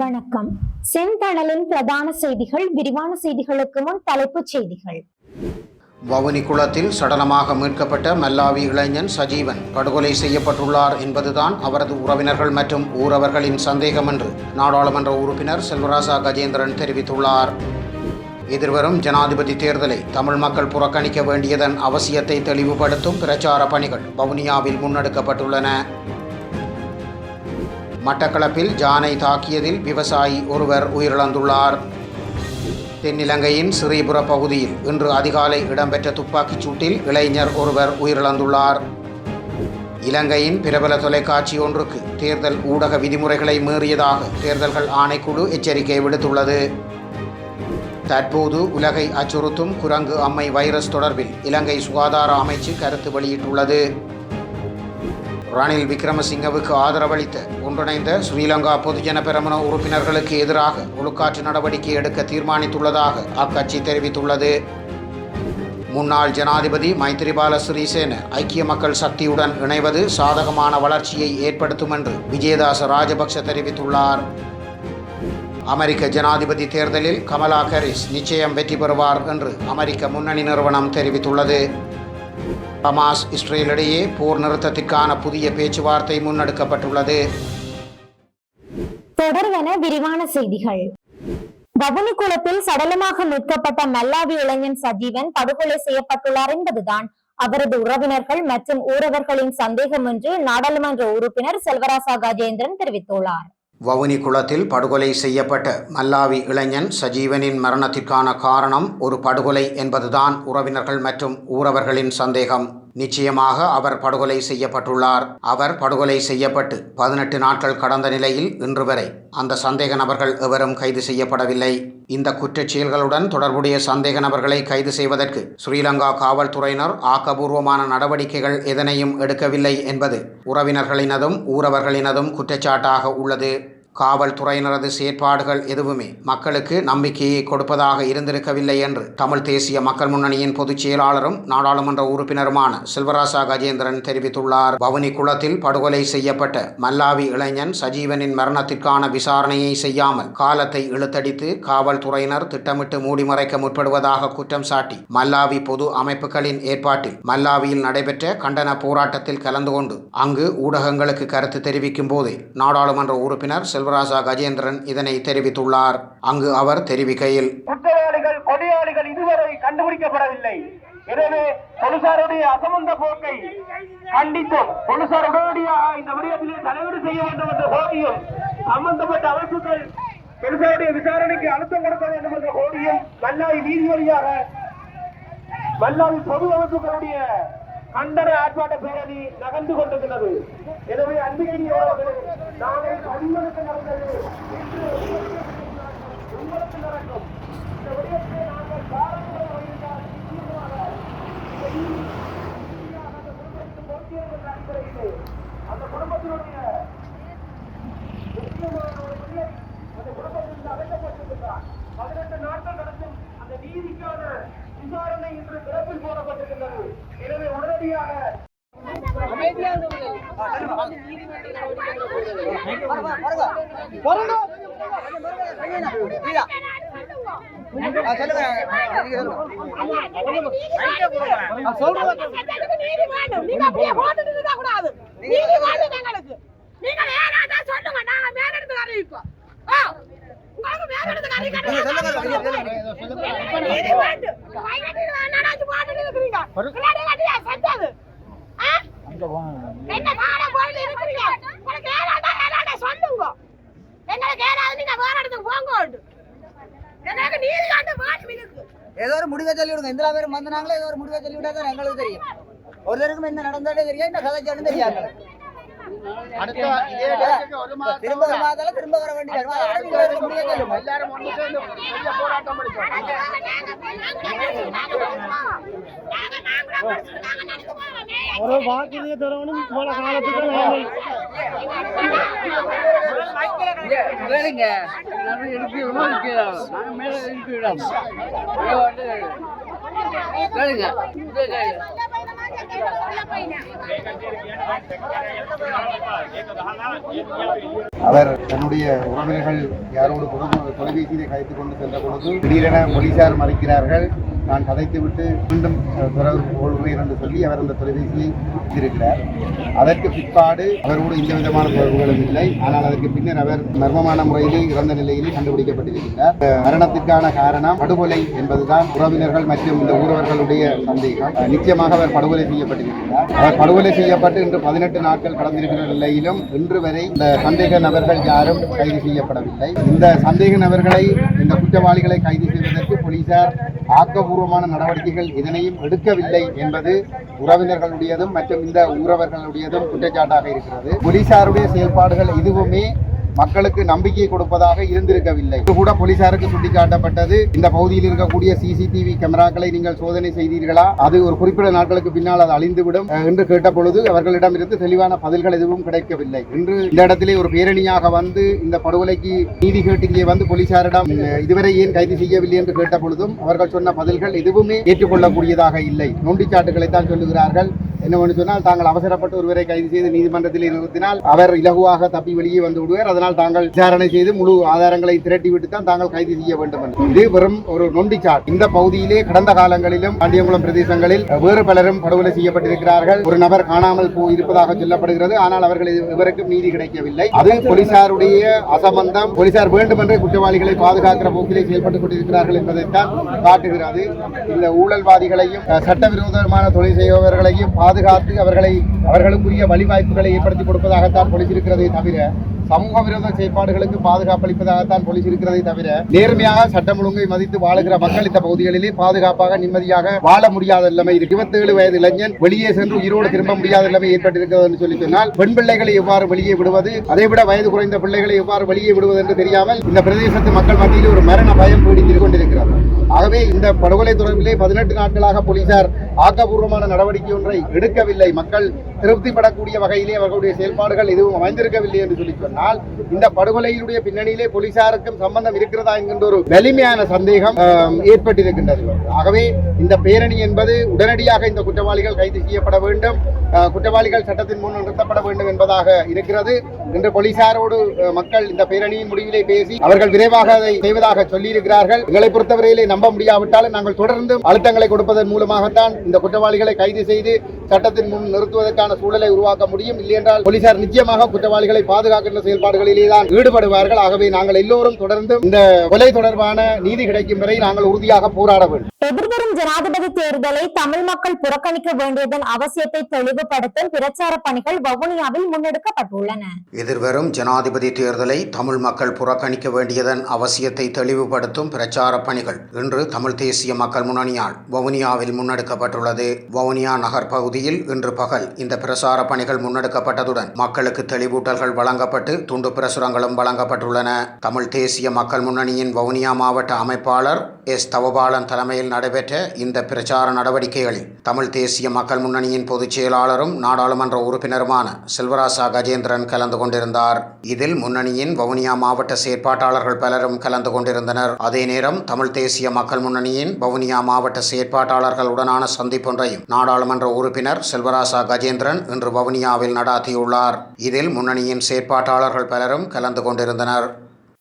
வணக்கம். செந்தணலின் பிரதான செய்திகள் விரிவான செய்திகளுக்கு முன் தலைப்புச் செய்திகள். வவுனி குளத்தில் சடலமாக மீட்கப்பட்ட மல்லாவி இளைஞன் சஜீவன் படுகொலை செய்யப்பட்டுள்ளார் என்பதுதான் அவரது உறவினர்கள் மற்றும் ஊரவர்களின் சந்தேகம் என்று நாடாளுமன்ற உறுப்பினர் செல்வராசா கஜேந்திரன் தெரிவித்துள்ளார். எதிர்வரும் ஜனாதிபதி தேர்தலை தமிழ் மக்கள் புறக்கணிக்க வேண்டியதன் அவசியத்தை தெளிவுபடுத்தும் பிரச்சார பணிகள் வவுனியாவில் முன்னெடுக்கப்பட்டுள்ளன. மட்டக்களப்பில் ஜானை தாக்கியதில் விவசாயி ஒருவர் உயிரிழந்துள்ளார். தென்னிலங்கையின் ஸ்ரீபுர பகுதியில் இன்று அதிகாலை இடம்பெற்ற துப்பாக்கிச் சூட்டில் இளைஞர் ஒருவர் உயிரிழந்துள்ளார். இலங்கையின் பிரபல தொலைக்காட்சி ஒன்றுக்கு தேர்தல் ஊடக விதிமுறைகளை மீறியதாக தேர்தல்கள் ஆணைக்குழு எச்சரிக்கை விடுத்துள்ளது. தற்போது உலகை அச்சுறுத்தும் குரங்கு அம்மை வைரஸ் தொடர்பில் இலங்கை சுகாதார அமைச்சு கருத்து வெளியிட்டுள்ளது. ரணில் விக்ரமசிங்கவுக்கு ஆதரவளித்த ஒன்றிணைந்த ஸ்ரீலங்கா பொதுஜன பெரமுன உறுப்பினர்களுக்கு எதிராக ஒழுக்காற்று நடவடிக்கை எடுக்க தீர்மானித்துள்ளதாக அக்கட்சி தெரிவித்துள்ளது. முன்னாள் ஜனாதிபதி மைத்திரிபால சிறிசேன ஐக்கிய மக்கள் சக்தியுடன் இணைவது சாதகமான வளர்ச்சியை ஏற்படுத்தும் என்று விஜயதாச ராஜபக்ஷ தெரிவித்துள்ளார். அமெரிக்க ஜனாதிபதி தேர்தலில் கமலா ஹாரிஸ் நிச்சயம் வெற்றி பெறுவார் என்று அமெரிக்க முன்னணி நிறுவனம் தெரிவித்துள்ளது. ஹமாஸ் இஸ்ரேலிடையே போர் நிறுத்தத்திற்கான புதிய பேச்சுவார்த்தை முன்னெடுக்கப்பட்டுள்ளது. தொடர்வன விரிவான செய்திகள். வவுனிக்குளத்தில் சடலமாக மீட்கப்பட்ட மல்லாவி இளைஞன் சஜீவன் படுகொலை செய்யப்பட்டுள்ளார் என்பதுதான் அவரது உறவினர்கள் மற்றும் ஊரவர்களின் சந்தேகம் என்று நாடாளுமன்ற உறுப்பினர் செல்வராசா கஜேந்திரன் தெரிவித்துள்ளார். வவுனி குளத்தில் படுகொலை செய்யப்பட்ட மல்லாவி இளைஞன் சஜீவனின் மரணத்திற்கான காரணம் ஒரு படுகொலை என்பதுதான் உறவினர்கள் மற்றும் ஊரவர்களின் சந்தேகம். நிச்சயமாக அவர் படுகொலை செய்யப்பட்டுள்ளார். அவர் படுகொலை செய்யப்பட்டு பதினெட்டு நாட்கள் கடந்த நிலையில் இன்று வரை அந்த சந்தேக நபர்கள் எவரும் கைது செய்யப்படவில்லை. இந்த குற்றச் செயல்களுடன் தொடர்புடைய சந்தேக நபர்களை கைது செய்வதற்கு ஸ்ரீலங்கா காவல்துறையினர் ஆக்கபூர்வமான நடவடிக்கைகள் எதனையும் எடுக்கவில்லை என்பது உறவினர்களினதும் ஊரவர்களினதும் குற்றச்சாட்டாக உள்ளது. காவல்துறையினரது செயற்பாடுகள் எதுவுமே. மக்களுக்கு நம்பிக்கையை கொடுப்பதாக இருந்திருக்கவில்லை என்று தமிழ் தேசிய மக்கள் முன்னணியின் பொதுச் செயலாளரும் நாடாளுமன்ற உறுப்பினருமான செல்வராசா கஜேந்திரன் தெரிவித்துள்ளார். வவுனி குளத்தில் படுகொலை செய்யப்பட்ட மல்லாவி இளைஞன் சஜீவனின் மரணத்திற்கான விசாரணையை செய்யாமல் காலத்தை இழுத்தடித்து காவல்துறையினர் திட்டமிட்டு மூடிமறைக்க முற்படுவதாக குற்றம் சாட்டி மல்லாவி பொது அமைப்புகளின் ஏற்பாட்டில் மல்லாவியில் நடைபெற்ற கண்டன போராட்டத்தில் கலந்து கொண்டு அங்கு ஊடகங்களுக்கு கருத்து தெரிவிக்கும் போதே நாடாளுமன்ற உறுப்பினர் செல் செல்வராசா கஜேந்திரன் இதனை தெரிவித்துள்ளார். அங்கு அவர் தெரிவிக்கையில் குற்றவாளிகள் கொலையாளிகள் இதுவரை கண்டுபிடிக்கப்படவில்லை. எனவே போலீசாருடைய அசமந்த போக்கை கண்டித்தும் போலீசார் உடனடியாக இந்த விடயத்திலே தலைவீடு செய்ய வேண்டும் என்ற கோரியும் சம்பந்தப்பட்ட அமைப்புகள் போலீசாருடைய விசாரணைக்கு அழுத்தம் கொடுக்க வேண்டும் என்ற கோரியும் மல்லாவி நீதி வழியாக மல்லாவி பொது அமைப்புகளுடைய கண்டன ஆர்ப்பாட்ட பேரணி நகர்ந்து கொண்டிருக்கிறது. எனவே அன்புக்குரியவர்களே நாளை அன்பளுக்கு நடந்தது. இன்று உங்களுக்கு நடக்கும். இந்த விடயத்தை நாங்கள் பாரம்பரிய வழியில்தான் நிச்சயமாக இந்த நீதியாக அந்த குடும்பத்துக்கு பொறுப்பேற்கிற அடிப்படையிலே அந்த குடும்பத்தினுடைய முக்கியமான ஒரு அந்த குடும்பத்தில் அழைக்கப்பட்டிருக்கிறார் பதினெட்டு நாட்கள் நடக்கும் அந்த நீதிக்கான விசாரணை இன்று பிறப்பில் போடப்பட்டிருக்கிறது. எனவே உடனடியாக வேண்டும் நீங்க அப்படியே கூடாது நீதி எங்களுக்கு சொல்லுங்க ஏதோ ஒரு முடிவை சொல்லி விடுங்க எந்த பேரும் வந்தாங்களோ ஏதோ ஒரு முடிவை சொல்லி விட்டா தான் எங்களுக்கு தெரியும். ஒருத்தருக்கும் என்ன நடந்தாலே தெரியும் என்ன கதைச்சாலும் தெரியாது. திரும்ப ஒரு மாதத்துல திரும்ப வர வேண்டிய முடிவை சொல்லுங்க எல்லாரும் ஒரு வாக்குறுதியை தரவனும் போல காலத்துக்கு கேளுங்க நாங்க மேல இருக்கிறோம் கேளுங்க அவர் தன்னுடைய உறவினர்கள் யாரோடு தொலைபேசியை தொலைபேசியிலே கொண்டு சென்ற பொழுது திடீரென போலீசார் மறைக்கிறார்கள். நான் கதைத்துவிட்டு மீண்டும் அஹ், தொடர்பு கொள்கிறேன் என்று சொல்லி அவர் அந்த தொலைபேசியை வைத்திருக்கிறார். அதற்கு பிற்பாடு அவரோடு எந்த விதமான தொடர்புகளும் இல்லை. ஆனால் அதற்கு பின்னர் அவர் மர்மமான முறையிலே இறந்த நிலையிலே கண்டுபிடிக்கப்பட்டிருக்கிறார். மரணத்திற்கான காரணம் படுகொலை என்பதுதான் உறவினர்கள் மற்றும் இந்த ஊரவர்களுடைய சந்தேகம். நிச்சயமாக அவர் படுகொலை செய்யப்பட்டிருக்கிறார். அவர் படுகொலை செய்யப்பட்டு இன்று பதினெட்டு நாட்கள் கடந்திருக்கிற நிலையிலும் இன்று வரை இந்த சந்தேக நபர்கள் யாரும் கைது செய்யப்படவில்லை. இந்த சந்தேக நபர்களை இந்த குற்றவாளிகளை கைது செய்வதற்கு போலீசார் ஆக்கபூர்வமான நடவடிக்கைகள் இதனையும் எடுக்கவில்லை என்பது உறவினர்களுடையதும் மற்றும் இந்த ஊரவர்களுடையதும் குற்றச்சாட்டாக இருக்கிறது. போலீசாருடைய செயல்பாடுகள் எதுவுமே மக்களுக்கு நம்பிக்கை கொடுப்பதாக இருந்திருக்கவில்லை. இது கூட போலீசாருக்கு சுட்டிக்காட்டப்பட்டது. இந்த பகுதியில் இருக்கக்கூடிய சிசிடிவி கேமராக்களை நீங்கள் சோதனை செய்தீர்களா? அது ஒரு குறிப்பிட்ட நாட்களுக்கு பின்னால் அது அழிந்துவிடும். என்று கேட்ட பொழுது அவர்களிடமிருந்து தெளிவான பதில்கள் எதுவும் கிடைக்கவில்லை. இன்று இந்த இடத்திலே ஒரு பேரணியாக வந்து இந்த படுகொலைக்கு நீதி கேட்டு இங்கே வந்து போலீசாரிடம் இதுவரை ஏன் கைது செய்யவில்லை? என்று கேட்ட பொழுதும் அவர்கள் சொன்ன பதில்கள் எதுவுமே ஏற்றுக்கொள்ளக்கூடியதாக இல்லை. நொண்டிச்சாட்டுகளை தான் சொல்லுகிறார்கள். என்னவென்று சொன்னால் தாங்கள் அவசரப்பட்டு ஒருவரை கைது செய்து நீதிமன்றத்தில் நிறுத்தினால் அவர் இலகுவாக தப்பி வெளியே வந்து விடுவார். அதனால் தாங்கள் விசாரணை செய்து முழு ஆதாரங்களை திரட்டிவிட்டு தான் தாங்கள் கைது செய்ய வேண்டும் என்று. இது வெறும் ஒரு நொண்டிச்சாட். இந்த பகுதியிலே கடந்த காலங்களிலும் பாண்டியங்குளம் பிரதேசங்களில் வேறு பலரும் படுகொலை செய்யப்பட்டிருக்கிறார்கள். ஒரு நபர் காணாமல் இருப்பதாக சொல்லப்படுகிறது. ஆனால் அவர்கள் இவருக்கும் நீதி கிடைக்கவில்லை. அது போலீசாருடைய அசம்பந்தம். போலீசார் வேண்டுமென்றே குற்றவாளிகளை பாதுகாக்கிற போக்கிலே செயல்பட்டுக் கொண்டிருக்கிறார்கள் என்பதைத்தான் காட்டுகிறது. இந்த ஊழல்வாதிகளையும் சட்டவிரோதமான தொழில் செய்பவர்களையும் பாதுகாத்து அவர்களை அவர்களுக்குரிய வழிவாய்ப்புகளை ஏற்படுத்தி கொடுப்பதாகத்தான் போலீஸ் இருக்கிறதே தவிர சமூக விரோத செயற்பாடுகளுக்கு பாதுகாப்பு அளிப்பதாகத்தான் போலீஸ் தவிர நேர்மையாக சட்டம் ஒழுங்கை மதித்து வாழுகிற மக்கள் இந்த பகுதிகளிலே பாதுகாப்பாக நிம்மதியாக வாழ முடியாத நிலைமை இருபத்தேழு வயது இளைஞன் வெளியே சென்று உயிரோடு திரும்ப முடியாத நிலைமை ஏற்பட்டிருக்கிறது என்று சொல்லி சொன்னால் பெண் பிள்ளைகளை எவ்வாறு வெளியே விடுவது அதைவிட வயது குறைந்த பிள்ளைகளை எவ்வாறு வெளியே விடுவது என்று தெரியாமல் இந்த பிரதேசத்து மக்கள் மத்தியில் ஒரு மரண பயம் பீடித்துக் கொண்டிருக்கிறது. ஆகவே இந்த படுகொலை தொடர்பிலே பதினெட்டு நாட்களாக போலீசார் ஆக்கப்பூர்வமான நடவடிக்கை ஒன்றை எடுக்கவில்லை. மக்கள் திருப்திப்படக்கூடிய வகையிலே அவர்களுடைய செயல்பாடுகள் எதுவும் அமைந்திருக்கவில்லை என்று சொல்லி சொன்னால் இந்த படுகொலையினுடைய பின்னணியிலே போலீசாருக்கும் சம்பந்தம் இருக்கிறதா என்கின்ற ஒரு வலிமையான சந்தேகம் ஏற்பட்டிருக்கின்றது. ஆகவே இந்த பேரணி என்பது உடனடியாக இந்த குற்றவாளிகள் கைது செய்யப்பட வேண்டும். குற்றவாளிகள் சட்டத்தின் முன் நிறுத்தப்பட வேண்டும் என்பதாக இருக்கிறது இன்று போலீசாரோடு மக்கள் இந்த பேரணியின் முடிவிலே பேசி அவர்கள் விரைவாக அதை செய்வதாக சொல்லியிருக்கிறார்கள். எங்களை பொறுத்தவரையிலே நம்ப முடியாவிட்டாலும் நாங்கள் தொடர்ந்து அழுத்தங்களை கொடுப்பதன் மூலமாகத்தான் இந்த குற்றவாளிகளை கைது செய்து சட்டத்தின் முன் நிறுத்துவதற்கான சூழலை உருவாக்க முடியும். இல்லையென்றால் போலீசார் நிச்சயமாக குற்றவாளிகளை பாதுகாக்கின்ற செயல்பாடுகளிலே தான் ஈடுபடுவார்கள். ஆகவே நாங்கள் எல்லோரும் தொடர்ந்து இந்த கொலை தொடர்பான நீதி கிடைக்கும் வரை நாங்கள் உறுதியாக போராட வேண்டும். எதிர்வரும் ஜனாதிபதி தேர்தலை தமிழ் மக்கள் புறக்கணிக்க வேண்டியதன் அவசியத்தை தெளிவுபடுத்தும் பிரச்சார பணிகள் வவுனியாவில் முன்னெடுக்கப்பட்டுள்ளன. எதிர்வரும் ஜனாதிபதி தேர்தலை தமிழ் மக்கள் புறக்கணிக்க வேண்டியதன் அவசியத்தை தெளிவுபடுத்தும் பிரச்சார பணிகள் இன்று தமிழ் தேசிய மக்கள் முன்னணியால் வவுனியாவில் முன்னெடுக்கப்பட்டுள்ளது. வவுனியா நகர் பகுதியில் இன்று பகல் இந்த பிரசார பணிகள் முன்னெடுக்கப்பட்டதுடன் மக்களுக்கு தெளிவூட்டல்கள் வழங்கப்பட்டு துண்டு பிரசுரங்களும் வழங்கப்பட்டுள்ளன. தமிழ் தேசிய மக்கள் முன்னணியின் வவுனியா மாவட்ட அமைப்பாளர் எஸ். தவபாலன் தலைமையில் நடைபெற்ற இந்த பிரச்சார நடவடிக்கைகளில் தமிழ் தேசிய மக்கள் முன்னணியின் பொதுச் செயலாளரும் நாடாளுமன்ற உறுப்பினருமான செல்வராசா கஜேந்திரன் கலந்து கொண்டிருந்தார். இதில் முன்னணியின் வவுனியா மாவட்ட செயற்பாட்டாளர்கள் பலரும் கலந்து கொண்டிருந்தனர். அதே நேரம் தமிழ் தேசிய மக்கள் முன்னணியின் வவுனியா மாவட்ட செயற்பாட்டாளர்களுடனான சந்திப்பொன்றையும் நாடாளுமன்ற உறுப்பினர் செல்வராசா கஜேந்திரன் இன்று வவுனியாவில் நடாத்தியுள்ளார். இதில் முன்னணியின் செயற்பாட்டாளர்கள் பலரும் கலந்து கொண்டிருந்தனர்.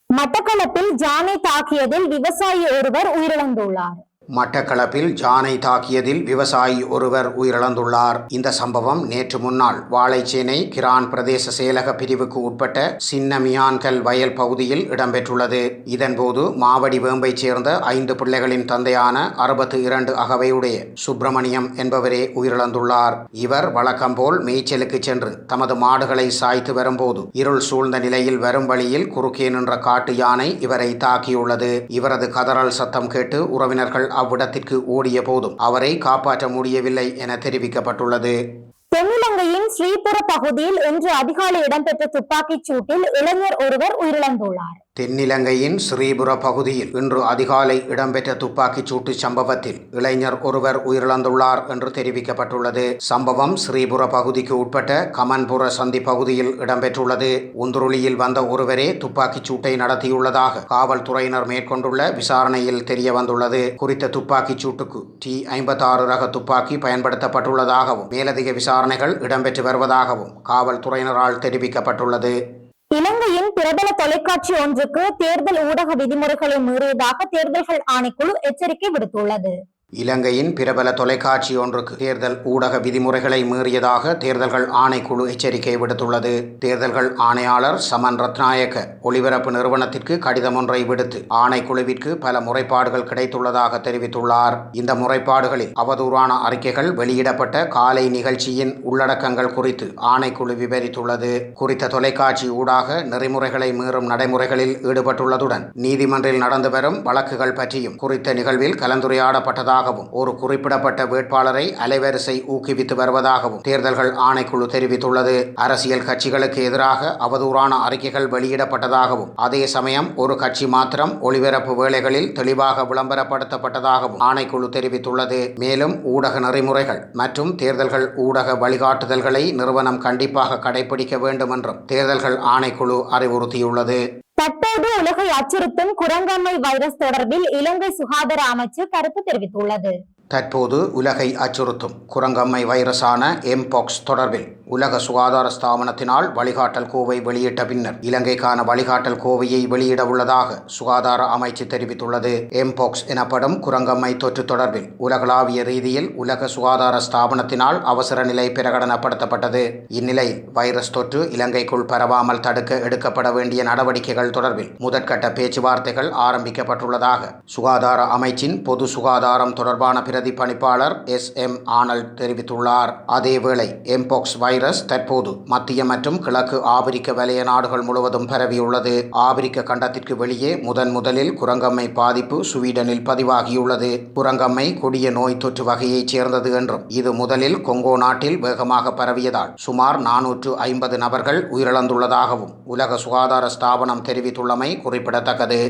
மட்டக்களப்பில் ஜானை தாக்கியதில் விவசாயி ஒருவர் உயிரிழந்துள்ளார். மட்டக்களப்பில் ஜானை தாக்கியதில் விவசாயி ஒருவர் உயிரிழந்துள்ளார். இந்த சம்பவம் நேற்று முன்னாள் வாழைச்சேனை கிரான் பிரதேச செயலக பிரிவுக்கு உட்பட்ட சின்னமியான்கல் வயல் பகுதியில் இடம்பெற்றுள்ளது. இதன்போது மாவடி வேம்பைச் சேர்ந்த ஐந்து பிள்ளைகளின் தந்தையான அறுபத்து இரண்டு அகவையுடைய சுப்பிரமணியம் என்பவரே உயிரிழந்துள்ளார். இவர் வழக்கம்போல் மேய்ச்சலுக்கு சென்று தமது மாடுகளை சாய்த்து வரும்போது இருள் சூழ்ந்த நிலையில் வரும் வழியில் குறுக்கே நின்ற காட்டு யானை இவரை தாக்கியுள்ளது. இவரது கதறல் சத்தம் கேட்டு உறவினர்கள் அவ்விடத்திற்கு ஓடிய போதும் அவரை காப்பாற்ற முடியவில்லை என தெரிவிக்கப்பட்டுள்ளது. தென்னிலங்கையின் ஸ்ரீபுர பகுதியில் இன்று அதிகாலை இடம்பெற்ற துப்பாக்கிச் சூட்டில் இளைஞர் ஒருவர் உயிரிழந்துள்ளார். தென்னிலங்கையின் ஸ்ரீபுர பகுதியில் இன்று அதிகாலை இடம்பெற்ற துப்பாக்கிச் சூட்டு சம்பவத்தில் இளைஞர் ஒருவர் உயிரிழந்துள்ளார் என்று தெரிவிக்கப்பட்டுள்ளது. சம்பவம் ஸ்ரீபுர பகுதிக்கு உட்பட்ட கமன்புர சந்தி பகுதியில் இடம்பெற்றுள்ளது. உந்துருளியில் வந்த ஒருவரே துப்பாக்கிச் சூட்டை நடத்தியுள்ளதாக காவல்துறையினர் மேற்கொண்டுள்ள விசாரணையில் தெரிய வந்துள்ளது குறித்த துப்பாக்கிச் சூட்டுக்கு டி ஐம்பத்தாறு ரக துப்பாக்கி பயன்படுத்தப்பட்டுள்ளதாகவும் மேலதிக விசாரணைகள் இடம்பெற்று வருவதாகவும் காவல்துறையினரால் தெரிவிக்கப்பட்டுள்ளது. இலங்கையின் பிரபல தொலைக்காட்சி ஒன்றுக்கு தேர்தல் ஊடக விதிமுறைகளை மீறியதாக தேர்தல்கள் ஆணைக்குழு எச்சரிக்கை விடுத்துள்ளது. இலங்கையின் பிரபல தொலைக்காட்சி ஒன்றுக்கு தேர்தல் ஊடக விதிமுறைகளை மீறியதாக தேர்தல்கள் ஆணைக்குழு எச்சரிக்கை விடுத்துள்ளது. தேர்தல்கள் ஆணையாளர் சமன் ரத்நாயக்க ஒளிபரப்பு நிறுவனத்திற்கு கடிதம் ஒன்றை விடுத்து ஆணைக்குழுவிற்கு பல முறைப்பாடுகள் கிடைத்துள்ளதாக தெரிவித்துள்ளார். இந்த முறைப்பாடுகளில் அவதூறான அறிக்கைகள் வெளியிடப்பட்ட காலை நிகழ்ச்சியின் உள்ளடக்கங்கள் குறித்து ஆணைக்குழு விவரித்துள்ளது. குறித்த தொலைக்காட்சி ஊடாக நெறிமுறைகளை மீறும் நடைமுறைகளில் ஈடுபட்டுள்ளதுடன் நீதிமன்றில் நடந்து வரும் வழக்குகள் பற்றியும் குறித்த நிகழ்வில் வருவதாகவும் ஒரு குறிப்பிடப்பட்ட வேட்பாளரை அலைவரிசை ஊக்குவித்து வருவதாகவும் தேர்தல்கள் ஆணைக்குழு தெரிவித்துள்ளது. அரசியல் கட்சிகளுக்கு எதிராக அவதூறான அறிக்கைகள் வெளியிடப்பட்டதாகவும் அதே சமயம் ஒரு கட்சி மாத்திரம் ஒளிபரப்பு வேளைகளில் தெளிவாக விளம்பரப்படுத்தப்பட்டதாகவும் ஆணைக்குழு தெரிவித்துள்ளது. மேலும் ஊடக நெறிமுறைகள் மற்றும் தேர்தல்கள் ஊடக வழிகாட்டுதல்களை நிறுவனம் கண்டிப்பாக கடைபிடிக்க வேண்டும் என்றும் தேர்தல்கள் ஆணைக்குழு அறிவுறுத்தியுள்ளது. தற்போது உலகை அச்சுறுத்தும் குரங்கம்மை வைரஸ் தொடர்பில் இலங்கை சுகாதார அமைச்சு கருத்து தெரிவித்துள்ளது. தற்போது உலகை அச்சுறுத்தும் குரங்கம்மை வைரஸான எம்பாக்ஸ் தொடர்பில் உலக சுகாதார ஸ்தாபனத்தினால் வழிகாட்டல் கோவை வெளியிட்ட பின்னர் இலங்கைக்கான வழிகாட்டல் கோவையை வெளியிட உள்ளதாக சுகாதார அமைச்சு தெரிவித்துள்ளது. எம்போக்ஸ் எனப்படும் குரங்கம்மை தொற்று தொடர்பில் உலகளாவிய ரீதியில் உலக சுகாதார ஸ்தாபனத்தினால் அவசர நிலை பிரகடனப்படுத்தப்பட்டது. இந்நிலையில் வைரஸ் தொற்று இலங்கைக்குள் பரவாமல் தடுக்க எடுக்கப்பட வேண்டிய நடவடிக்கைகள் தொடர்பில் முதற்கட்ட பேச்சுவார்த்தைகள் ஆரம்பிக்கப்பட்டுள்ளதாக சுகாதார அமைச்சின் பொது சுகாதாரம் தொடர்பான பிரதி பணிப்பாளர் எஸ் எம் ஆனல்ட் தெரிவித்துள்ளார். அதேவேளை எம்போக்ஸ் வைரஸ் தற்போது மத்திய மற்றும் கிழக்கு ஆபிரிக்க வலய நாடுகள் முழுவதும் பரவியுள்ளது. ஆபிரிக்க கண்டத்திற்கு வெளியே முதன் முதலில் குரங்கம்மை பாதிப்பு சுவீடனில் பதிவாகியுள்ளது. குரங்கம்மை கொடிய நோய் தொற்று வகையைச் சேர்ந்தது என்றும் இது முதலில் கொங்கோ நாட்டில் வேகமாக பரவியதால் சுமார் நானூற்று ஐம்பது நபர்கள் உயிரிழந்துள்ளதாகவும் உலக சுகாதார ஸ்தாபனம் தெரிவித்துள்ளமை குறிப்பிடத்தக்கது.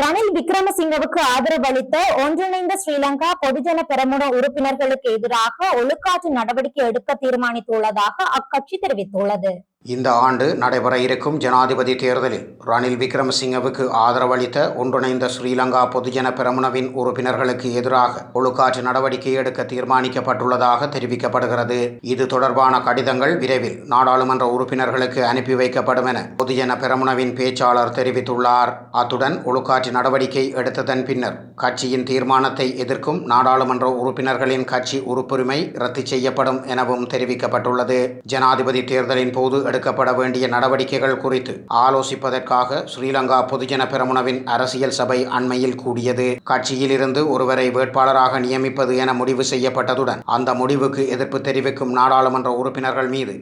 ரணில் விக்ரமசிங்கவுக்கு ஆதரவு அளித்த ஒன்றிணைந்த ஸ்ரீலங்கா பொதுஜன பெரமுன உறுப்பினர்களுக்கு எதிராக ஒழுக்காற்று நடவடிக்கை எடுக்க தீர்மானித்துள்ளதாக அக்கட்சி தெரிவித்துள்ளது. இந்த ஆண்டு நடைபெற இருக்கும் ஜனாதிபதி தேர்தலில் ரணில் விக்ரமசிங்கவுக்கு ஆதரவளித்த ஒன்றிணைந்த ஸ்ரீலங்கா பொதுஜன பெரமுனவின் உறுப்பினர்களுக்கு எதிராக ஒழுக்காற்று நடவடிக்கை எடுக்க தீர்மானிக்கப்பட்டுள்ளதாக தெரிவிக்கப்படுகிறது. இது தொடர்பான கடிதங்கள் விரைவில் நாடாளுமன்ற உறுப்பினர்களுக்கு அனுப்பி வைக்கப்படும் என பொதுஜன பெரமுனவின் பேச்சாளர் தெரிவித்துள்ளார். அத்துடன் ஒழுக்காற்று நடவடிக்கை எடுத்ததன் பின்னர் கட்சியின் தீர்மானத்தை எதிர்க்கும் நாடாளுமன்ற உறுப்பினர்களின் கட்சி உறுப்புரிமை ரத்து செய்யப்படும் எனவும் தெரிவிக்கப்பட்டுள்ளது. ஜனாதிபதி தேர்தலின் போது எடுக்கப்பட வேண்டிய நடவடிக்கைகள் குறித்து ஆலோசிப்பதற்காக ஸ்ரீலங்கா பொதுஜன பெரமுனவின் அரசியல் சபை அண்மையில் கூடியது. கட்சியிலிருந்து ஒருவரை வேட்பாளராக நியமிப்பது என முடிவு செய்யப்பட்டதுடன் அந்த முடிவுக்கு எதிர்ப்பு தெரிவிக்கும் நாடாளுமன்ற உறுப்பினர்கள் மீது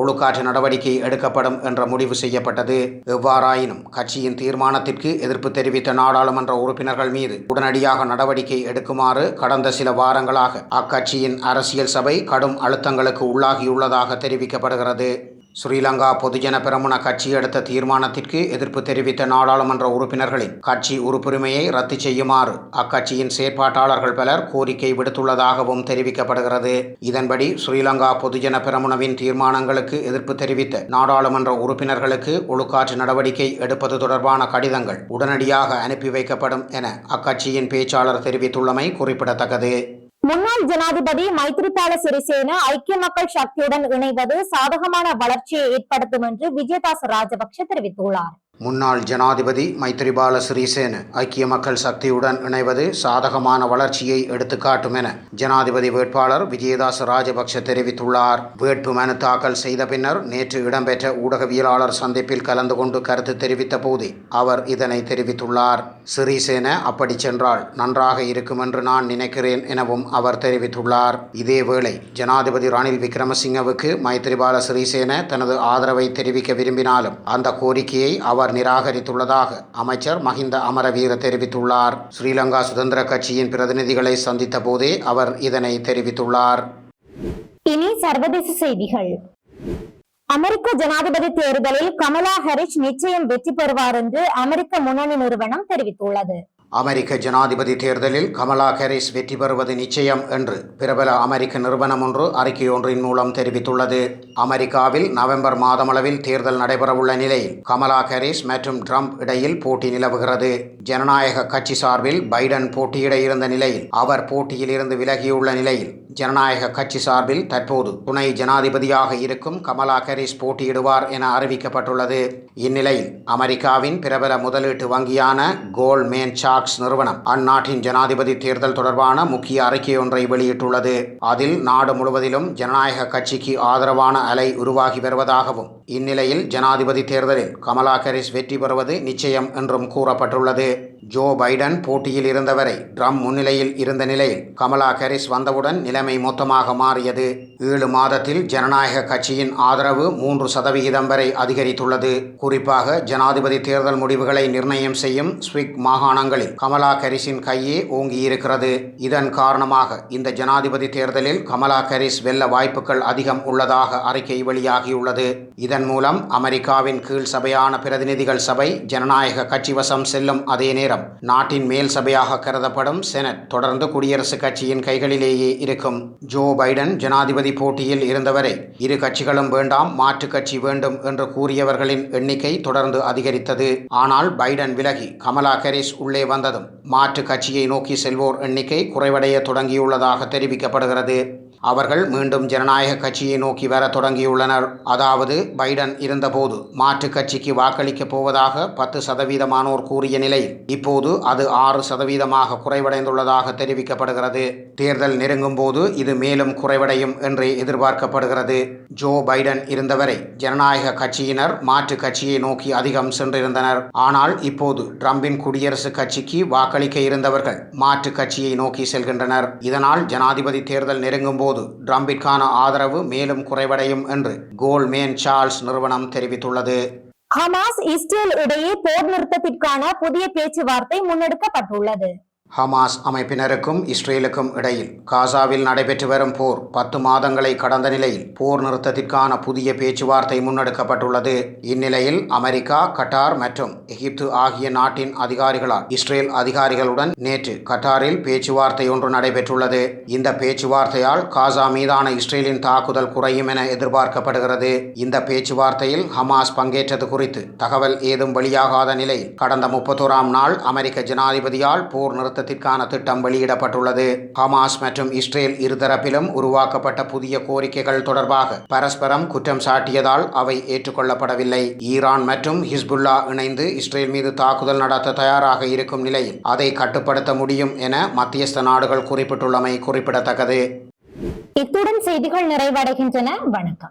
ஒழுக்காற்று நடவடிக்கை எடுக்கப்படும் என்ற முடிவு செய்யப்பட்டது. எவ்வாறாயினும் கட்சியின் தீர்மானத்திற்கு எதிர்ப்பு தெரிவித்த நாடாளுமன்ற உறுப்பினர்கள் மீது உடனடியாக நடவடிக்கை எடுக்குமாறு கடந்த சில வாரங்களாக அக்கட்சியின் அரசியல் சபை கடும் அழுத்தங்களுக்கு உள்ளாகியுள்ளதாக தெரிவிக்கப்படுகிறது. ஸ்ரீலங்கா பொதுஜன பெரமுன கட்சி எடுத்த தீர்மானத்திற்கு எதிர்ப்பு தெரிவித்த நாடாளுமன்ற உறுப்பினர்களின் கட்சி உறுப்புரிமையை ரத்து செய்யுமாறு அக்கட்சியின் செயற்பாட்டாளர்கள் பலர் கோரிக்கை விடுத்துள்ளதாகவும் தெரிவிக்கப்படுகிறது. இதன்படி ஸ்ரீலங்கா பொதுஜன பெரமுனவின் தீர்மானங்களுக்கு எதிர்ப்பு தெரிவித்த நாடாளுமன்ற உறுப்பினர்களுக்கு ஒழுக்காற்று நடவடிக்கை எடுப்பது தொடர்பான கடிதங்கள் உடனடியாக அனுப்பி வைக்கப்படும் என அக்கட்சியின் பேச்சாளர் தெரிவித்துள்ளமை குறிப்பிடத்தக்கது. முன்னாள் ஜனாதிபதி மைத்ரிபால சிறிசேன ஐக்கிய மக்கள் சக்தியுடன் இணைவது சாதகமான வளர்ச்சியை ஏற்படுத்தும் என்று விஜயதாச ராஜபக்ஷ தெரிவித்துள்ளார். முன்னாள் ஜனாதிபதி மைத்திரிபால சிறிசேன ஐக்கிய மக்கள் சக்தியுடன் இணைவது சாதகமான வளர்ச்சியை எடுத்துக்காட்டும் என ஜனாதிபதி வேட்பாளர் விஜயதாச ராஜபக்ஷ தெரிவித்துள்ளார். வேட்பு மனு தாக்கல் செய்த பின்னர் நேற்று இடம்பெற்ற ஊடகவியலாளர் சந்திப்பில் கலந்து கொண்டு கருத்து தெரிவித்த போதே அவர் இதனை தெரிவித்துள்ளார். சிறிசேன அப்படி சென்றால் நன்றாக இருக்கும் என்று நான் நினைக்கிறேன் எனவும் அவர் தெரிவித்துள்ளார். இதேவேளை ஜனாதிபதி ரணில் விக்ரமசிங்கவுக்கு மைத்திரிபால சிறிசேன தனது ஆதரவை தெரிவிக்க விரும்பினாலும் அந்த கோரிக்கையை அவர் நிராகரித்துள்ளதாக அமைச்சர் மஹிந்த அமரவீர தெரிவித்துள்ளார். ஸ்ரீலங்கா சுதந்திர கட்சியின் பிரதிநிதிகளை சந்தித்த போதே அவர் இதனை தெரிவித்துள்ளார். இனி சர்வதேச செய்திகள். அமெரிக்க ஜனாதிபதி தேர்தலில் கமலா ஹாரிஸ் நிச்சயம் வெற்றி பெறுவார் என்று அமெரிக்க முன்னணி நிறுவனம் தெரிவித்துள்ளது. அமெரிக்க ஜனாதிபதி தேர்தலில் கமலா ஹாரிஸ் வெற்றி பெறுவது நிச்சயம் என்று பிரபல அமெரிக்க நிறுவனம் ஒன்று அறிக்கை ஒன்றின் மூலம் தெரிவித்துள்ளது. அமெரிக்காவில் நவம்பர் மாதமளவில் தேர்தல் நடைபெறவுள்ள நிலையில் கமலா ஹாரிஸ் மற்றும் ட்ரம்ப் இடையில் போட்டி நிலவுகிறது. ஜனநாயக கட்சி சார்பில் பைடன் போட்டியிட இருந்த நிலையில் அவர் போட்டியில் இருந்து விலகியுள்ள நிலையில் ஜனநாயக கட்சி சார்பில் தற்போது துணை ஜனாதிபதியாக இருக்கும் கமலா ஹாரிஸ் போட்டியிடுவார் என அறிவிக்கப்பட்டுள்ளது. இந்நிலையில் அமெரிக்காவின் பிரபல முதலீட்டு வங்கியான கோல்ட்மேன் சாக்ஸ் நிறுவனம். அந்நாட்டின் ஜனாதிபதி தேர்தல் தொடர்பான முக்கிய அறிக்கை ஒன்றை வெளியிட்டுள்ளது. அதில் நாடு முழுவதிலும் ஜனநாயக கட்சிக்கு ஆதரவான அலை உருவாகி வருவதாகவும் இந்நிலையில் ஜனாதிபதி தேர்தலில் கமலா ஹாரிஸ் வெற்றி பெறுவது நிச்சயம் என்றும் கூறப்பட்டுள்ளது. ஜோ பைடன் போட்டியில் இருந்தவரை ட்ரம்ப் முன்னிலையில் இருந்த நிலையில் கமலா ஹாரிஸ் வந்தவுடன் நிலைமை மொத்தமாக மாறியது. ஏழு மாதத்தில் ஜனநாயக கட்சியின் ஆதரவு மூன்று சதவிகிதம் வரை அதிகரித்துள்ளது. குறிப்பாக ஜனாதிபதி தேர்தல் முடிவுகளை நிர்ணயம் செய்யும் ஸ்விக் மாகாணங்களில் கமலா ஹாரிஸின் கையே ஓங்கியிருக்கிறது. இதன் காரணமாக இந்த ஜனாதிபதி தேர்தலில் கமலா ஹாரிஸ் வெல்ல வாய்ப்புகள் அதிகம் உள்ளதாக அறிக்கை வெளியாகியுள்ளது. இதன் மூலம் அமெரிக்காவின் கீழ் சபையான பிரதிநிதிகள் சபை ஜனநாயக கட்சி வசம் செல்லும் அதே நேரம் நாட்டின் மேல் சபையாக கருதப்படும் செனட் தொடர்ந்து குடியரசுக் கட்சியின் கைகளிலேயே இருக்கும். ஜோ பைடன் ஜனாதிபதி போட்டியில் இருந்தவரை. இரு கட்சிகளும் வேண்டாம் மாற்றுக் கட்சி வேண்டும் என்று கூறியவர்களின் எண்ணிக்கை தொடர்ந்து அதிகரித்தது. ஆனால் பைடன் விலகி கமலா ஹாரிஸ் உள்ளே வந்ததும் மாற்றுக் கட்சியை நோக்கி செல்வோர் எண்ணிக்கை குறைவடைய தொடங்கியுள்ளதாக தெரிவிக்கப்படுகிறது. அவர்கள் மீண்டும் ஜனநாயக கட்சியை நோக்கி வர தொடங்கியுள்ளனர். அதாவது பைடன் இருந்தபோது மாற்றுக் கட்சிக்கு வாக்களிக்கப் போவதாக பத்து சதவீதமானோர் கூறிய நிலையில் இப்போது அது ஆறு சதவீதமாக குறைவடைந்துள்ளதாக தெரிவிக்கப்படுகிறது. தேர்தல் நெருங்கும் போது இது மேலும் குறைவடையும் என்றே எதிர்பார்க்கப்படுகிறது. ஜோ பைடன் இருந்தவரை ஜனநாயக கட்சியினர் மாற்றுக் கட்சியை நோக்கி அதிகம் சென்றிருந்தனர். ஆனால் இப்போது ட்ரம்பின் குடியரசுக் கட்சிக்கு வாக்களிக்க இருந்தவர்கள் மாற்றுக் கட்சியை நோக்கி செல்கின்றனர். இதனால் ஜனாதிபதி தேர்தல் நெருங்கும் போது ட்ரம்பிற்கான ஆதரவு மேலும் குறைவடையும் என்று கோல்மேன் சார்ல்ஸ் நிறுவனம் தெரிவித்துள்ளது. ஹமாஸ் இஸ்ரேல் இடையே போர் நிறுத்தத்திற்கான புதிய பேச்சுவார்த்தை முன்னெடுக்கப்பட்டுள்ளது. ஹமாஸ் அமைப்பினருக்கும் இஸ்ரேலுக்கும் இடையில் காசாவில் நடைபெற்று வரும் போர் பத்து மாதங்களை கடந்த நிலையில் போர் நிறுத்தத்திற்கான புதிய பேச்சுவார்த்தை முன்னெடுக்கப்பட்டுள்ளது. இந்நிலையில் அமெரிக்கா கட்டார் மற்றும் எகிப்து ஆகிய நாட்டின் அதிகாரிகளால் இஸ்ரேல் அதிகாரிகளுடன் நேற்று கட்டாரில் பேச்சுவார்த்தை ஒன்று நடைபெற்றுள்ளது. இந்த பேச்சுவார்த்தையால் காசா மீதான இஸ்ரேலின் தாக்குதல் குறையும் என எதிர்பார்க்கப்படுகிறது. இந்த பேச்சுவார்த்தையில் ஹமாஸ் பங்கேற்றது குறித்து தகவல் ஏதும் வெளியாகாத நிலையில் கடந்த முப்பத்தோராம் நாள் அமெரிக்க ஜனாதிபதியால் போர் நிறுத்தத்திற்கான திட்டம் வெளியிடப்பட்டுள்ளது. ஹமாஸ் மற்றும் இஸ்ரேல் இருதரப்பிலும் உருவாக்கப்பட்ட புதிய கோரிக்கைகள் தொடர்பாக பரஸ்பரம் குற்றம் சாட்டியதால் அவை ஏற்றுக்கொள்ளப்படவில்லை. ஈரான் மற்றும் ஹிஸ்புல்லா இணைந்து இஸ்ரேல் மீது தாக்குதல் நடத்த தயாராக இருக்கும் நிலையில் அதை கட்டுப்படுத்த முடியும் என மத்தியஸ்த நாடுகள் குறிப்பிட்டுள்ளமை குறிப்பிடத்தக்கது. இத்துடன் செய்திகள் நிறைவடைகின்றன. வணக்கம்.